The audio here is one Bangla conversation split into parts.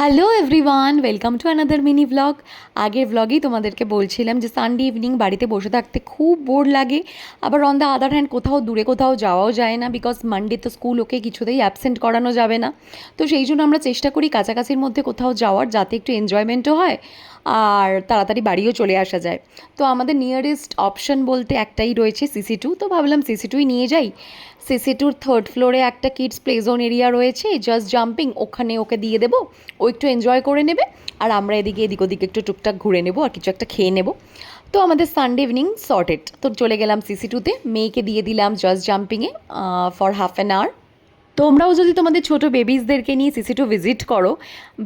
Hello everyone welcome to another mini blog আগের ব্লগেই তোমাদেরকে বলছিলাম যে সানডে ইভিনিং বাড়িতে বসে থাকতে খুব বোর লাগে। আবার অন দ্য আদার হ্যান্ড কোথাও দূরে কোথাও যাওয়াও যায় না বিকজ মানডে তো স্কুল ওকে কিছুতেই অ্যাবসেন্ট করানো যাবে না। তো সেই জন্য আমরা চেষ্টা করি কাছাকাছির মধ্যে কোথাও যাওয়ার যাতে একটু এনজয়মেন্টও হয়। আর তাড়াতাড়ি বাড়িও চলে আসা যায়। তো আমাদের নিয়ারেস্ট অপশন বলতে একটাই রয়েছে সিসি টু তো ভাবলাম সিসি টুই নিয়ে যাই। সিসি টুর থার্ড ফ্লোরে একটা কিডস প্লে জোন এরিয়া রয়েছে। জাস্ট জাম্পিং ওখানে ওকে দিয়ে দেবো। ও একটু এনজয় করে নেবে। আর আমরা এদিকে এদিক ওদিকে একটু টুকটাক ঘুরে নেব আর কিছু একটা খেয়ে নেব। তো আমাদের সানডে ইভিনিং সর্টেড তো চলে গেলাম সিসি টুতে মেয়েকে দিয়ে দিলাম জাস্ট জাম্পিংয়ে ফর হাফ অ্যান আওয়ার তোমরাও যদি তোমাদের ছোট বেবিসদেরকে নিয়ে সিসি টু ভিজিট করো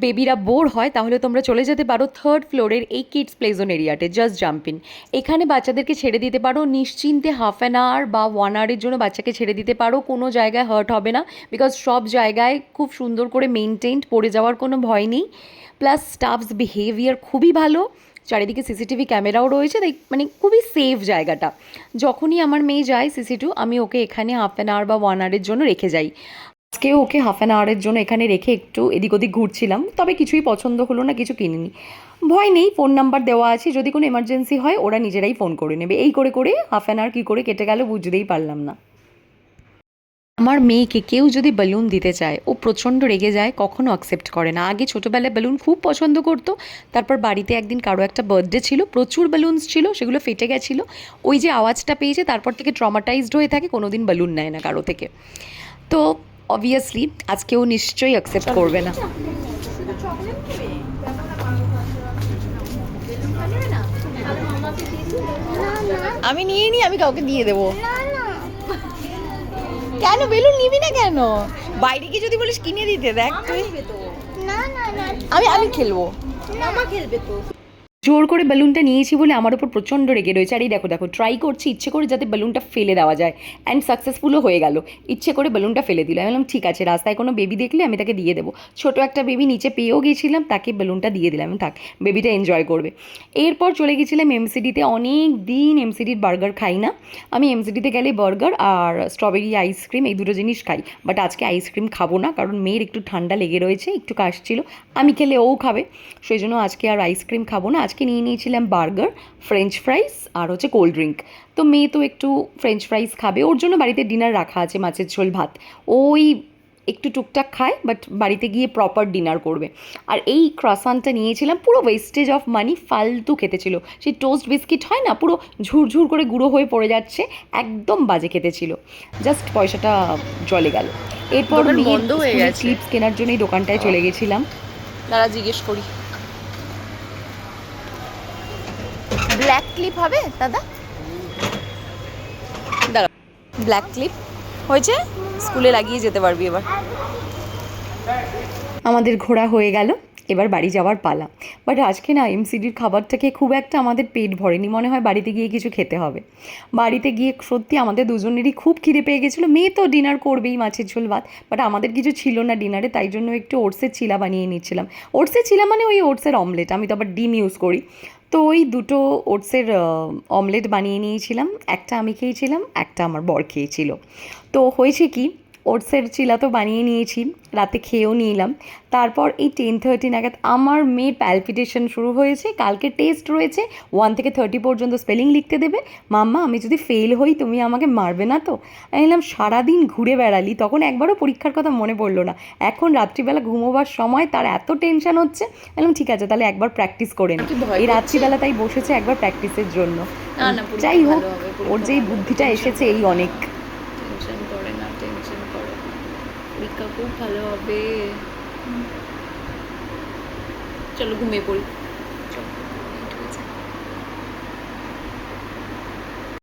বেবিরা বোর হয়, তাহলে তোমরা চলে যেতে পারো থার্ড ফ্লোরের এই কিডস প্লেজোন এরিয়াতে জাস্ট জাম্পিন এখানে বাচ্চাদেরকে ছেড়ে দিতে পারো, নিশ্চিন্তে হাফ অ্যান আওয়ার বা ওয়ান আওয়ারের জন্য বাচ্চাকে ছেড়ে দিতে পারো, কোনো জায়গায় হার্ট হবে না বিকজ সব জায়গায় খুব সুন্দর করে মেনটেনড পড়ে যাওয়ার কোনো ভয় নেই প্লাস স্টাফস বিহেভিয়ার খুবই ভালো, চারিদিকে সিসিটিভি ক্যামেরাও রয়েছে, তাই মানে খুবই সেফ জায়গাটা। যখনই আমার মেয়ে যায় সিসি টু আমি ওকে এখানে হাফ অ্যান আওয়ার বা ওয়ান আওয়ারের জন্য রেখে যাই। আজকে ওকে হাফ অ্যান আওয়ারের জন্য এখানে রেখে একটু এদিক ওদিক ঘুরছিলাম, তবে কিছুই পছন্দ হলো না, কিছু কিনিনি। ভয় নেই ফোন নাম্বার দেওয়া আছে, যদি কোনো এমার্জেন্সি হয়, ওরা নিজেরাই ফোন করে নেবে। এই করে করে হাফ অ্যান আওয়ার কী করে কেটে গেল বুঝতেই পারলাম না। আমার মেয়েকে কেউ যদি বেলুন দিতে চায়, ও প্রচণ্ড রেগে যায়, কখনো অ্যাকসেপ্ট করে না। আগে ছোটোবেলায় বেলুন খুব পছন্দ করতো, তারপর বাড়িতে একদিন কারও একটা বার্থডে ছিল, প্রচুর বেলুনস ছিল, সেগুলো ফেটে গেছিল। ওই যে আওয়াজটা পেয়েছে, তারপর থেকে ট্রমাটাইজড হয়ে থাকে কোনো দিন বেলুন নেয় না কারও থেকে। তো অবভিয়াসলি আজকে ও নিশ্চয়ই অ্যাকসেপ্ট করবে না। আমি নিয়ে নি আমি কাউকে দিয়ে দেবো। কেন বেলুন নিবি না কেন? বাইরে গিয়ে যদি বলিস কিনে দিতে দেখ তুই। আমি আমি খেলব। মামা খেলবে তো। জোর করে বেলুনটা নিয়েছি বলে আমার উপর প্রচণ্ড রেগে রয়েছে। আর এই দেখো দেখো ট্রাই করছি, ইচ্ছে করে যাতে বেলুনটা ফেলে দেওয়া যায়। অ্যান্ড সাকসেসফুলও হয়ে গেল। ইচ্ছে করে বেলুনটা ফেলে দিল আমি বললাম, ঠিক আছে, রাস্তায় কোনো বেবি দেখলে আমি তাকে দিয়ে দেবো। ছোট একটা বেবি নিচে পেয়েও গিয়েছিলাম তাকে বেলুনটা দিয়ে দিলাম। থাক বেবিটা এনজয় করবে। এরপর চলে গেছিলাম এমসিডিতে অনেক দিন এমসিডির বার্গার খাই না। আমি এমসিডিতে গেলে বার্গার আর স্ট্রবেরি আইসক্রিম এই দুটো জিনিস খাই। বাট আজকে আইসক্রিম খাব না, কারণ মেয়ের একটু ঠান্ডা লেগে রয়েছে, একটু কাশছিল। আমি খেলে ও খাবে। সেই জন্য আজকে আর আইসক্রিম খাব না। আজকে নিয়ে নিয়েছিলাম বার্গার ফ্রেঞ্চ ফ্রাইস আর হচ্ছে কোল্ড ড্রিঙ্ক তো মেয়ে তো একটু ফ্রেঞ্চ ফ্রাইস খাবে ওর জন্য বাড়িতে ডিনার রাখা আছে মাছের ঝোল ভাত। ওই একটু টুকটাক খায় বাট বাড়িতে গিয়ে প্রপার ডিনার করবে। আর এই ক্রসানটা নিয়েছিলাম পুরো ওয়েস্টেজ অফ মানি ফালতু খেতে ছিল। সেই টোস্ট বিস্কিট হয় না পুরো ঝুরঝুর করে গুঁড়ো হয়ে পড়ে যাচ্ছে একদম বাজে খেতে ছিল। জাস্ট পয়সাটা জলে গেল। এরপর বন্ধ হয়ে গেছে। ক্লিপস কেনার জন্য এই দোকানটায় চলে গেছিলাম। দাঁড়া জিজ্ঞেস করি। ব্ল্যাক ক্লিপ হবে, দাদা? দাঁড়া ব্ল্যাক ক্লিপ হয়েছে? স্কুলে লাগিয়ে যেতে পারবি এবার। আমাদের ঘোরা হয়ে গেল, এবার বাড়ি যাওয়ার পালা। বাট আজকে না এমসিডির খাবারটাকে খুব একটা আমাদের পেট ভরেনি, মনে হয় বাড়িতে গিয়ে কিছু খেতে হবে। বাড়িতে গিয়ে সত্যি আমাদের দুজনেরই খুব খিদে পেয়ে গেছিল। মেয়ে তো ডিনার করবেই মাছের ঝোল ভাত বাট আমাদের কিছু ছিল না ডিনারে তাই জন্য একটু ওটসের চিলা বানিয়ে নিচ্ছিলাম। ওটসের চিলা মানে ওই ওটসের অমলেট আমি তো আবার ডিম ইউজ করি। তো ওই দুটো ওটসের অমলেট বানিয়ে নিয়েছিলাম। একটা আমি খেয়েছিলাম, একটা আমার বর খেয়েছিল। তো হয়েছে কি ওটসের চিলা তো বানিয়ে নিয়েছি রাতে খেয়েও নিলাম। তারপর এই টেন থার্টি নাগাদ আমার মেয়ের প্যালপিটেশন শুরু হয়েছে কালকে টেস্ট রয়েছে ওয়ান থেকে থার্টি পর্যন্ত স্পেলিং লিখতে দেবে। মাম্মা আমি যদি ফেল হই তুমি আমাকে মারবে না তো? আমি বললাম সারাদিন ঘুরে বেড়ালি। তখন একবারও পরীক্ষার কথা মনে পড়ল না। এখন রাত্রিবেলা ঘুমোবার সময় তার এত টেনশন হচ্ছে। বললাম ঠিক আছে তাহলে একবার প্র্যাকটিস করে নি। এই রাত্রিবেলা তাই বসেছে একবার প্র্যাকটিসের জন্য। যাই হোক ওর যেই ভালো বুদ্ধিটা এসেছে এই অনেক। টেনশন করে না। টেনশন করে। পরীক্ষা খুব ভালো হবে। চলো ঘুমিয়ে পড়ি।